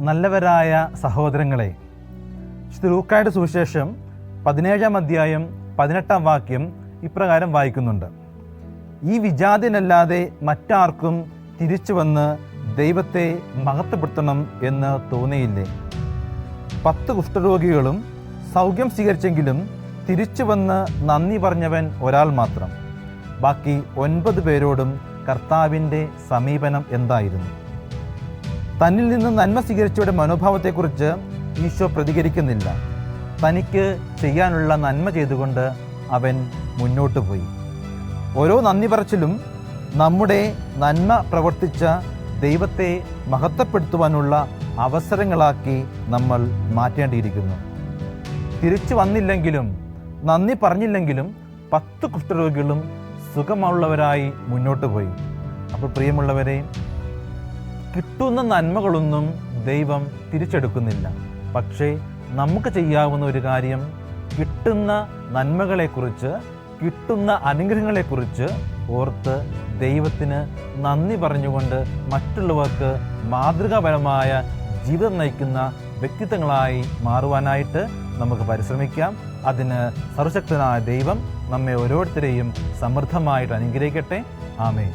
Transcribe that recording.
നല്ലവരായ സഹോദരങ്ങളെ ശ്രീലൂക്കായുടെ ലൂക്കായുടെ സുവിശേഷം പതിനേഴാം അധ്യായം പതിനെട്ടാം വാക്യം ഇപ്രകാരം വായിക്കുന്നുണ്ട്. ഈ വിജാതിനല്ലാതെ മറ്റാർക്കും തിരിച്ചു വന്ന് ദൈവത്തെ മഹത്വപ്പെടുത്തണം എന്ന് തോന്നിയില്ലേ? പത്ത് കുഷ്ഠരോഗികളും സൗഖ്യം സ്വീകരിച്ചെങ്കിലും തിരിച്ചു വന്ന് നന്ദി പറഞ്ഞവൻ ഒരാൾ മാത്രം. ബാക്കി ഒൻപത് പേരോടും കർത്താവിന്റെ സമീപനം എന്തായിരുന്നു? തന്നിൽ നിന്ന് നന്മ സ്വീകരിച്ചവരുടെ മനോഭാവത്തെക്കുറിച്ച് ഈശോ പ്രതികരിക്കുന്നില്ല. തനിക്ക് ചെയ്യാനുള്ള നന്മ ചെയ്തുകൊണ്ട് അവൻ മുന്നോട്ട് പോയി. ഓരോ നന്ദി പറച്ചിലും നമ്മുടെ നന്മ പ്രവർത്തിച്ച ദൈവത്തെ മഹത്വപ്പെടുത്തുവാനുള്ള അവസരങ്ങളാക്കി നമ്മൾ മാറ്റേണ്ടിയിരിക്കുന്നു. തിരിച്ചു വന്നില്ലെങ്കിലും നന്ദി പറഞ്ഞില്ലെങ്കിലും പത്ത് കുഷ്ഠരോഗികളും സുഖമുള്ളവരായി മുന്നോട്ട് പോയി. അപ്പോൾ പ്രിയമുള്ളവരെ കിട്ടുന്ന നന്മകളൊന്നും ദൈവം തിരിച്ചെടുക്കുന്നില്ല. പക്ഷേ നമുക്ക് ചെയ്യാവുന്ന ഒരു കാര്യം കിട്ടുന്ന നന്മകളെക്കുറിച്ച് കിട്ടുന്ന അനുഗ്രഹങ്ങളെക്കുറിച്ച് ഓർത്ത് ദൈവത്തിന് നന്ദി പറഞ്ഞുകൊണ്ട് മറ്റുള്ളവർക്ക് മാതൃകാപരമായ ജീവിതം നയിക്കുന്ന വ്യക്തിത്വങ്ങളായി മാറുവാനായിട്ട് നമുക്ക് പരിശ്രമിക്കാം. അതിന് സർവശക്തനായ ദൈവം നമ്മെ ഓരോരുത്തരെയും സമൃദ്ധമായിട്ട് അനുഗ്രഹിക്കട്ടെ. ആമേ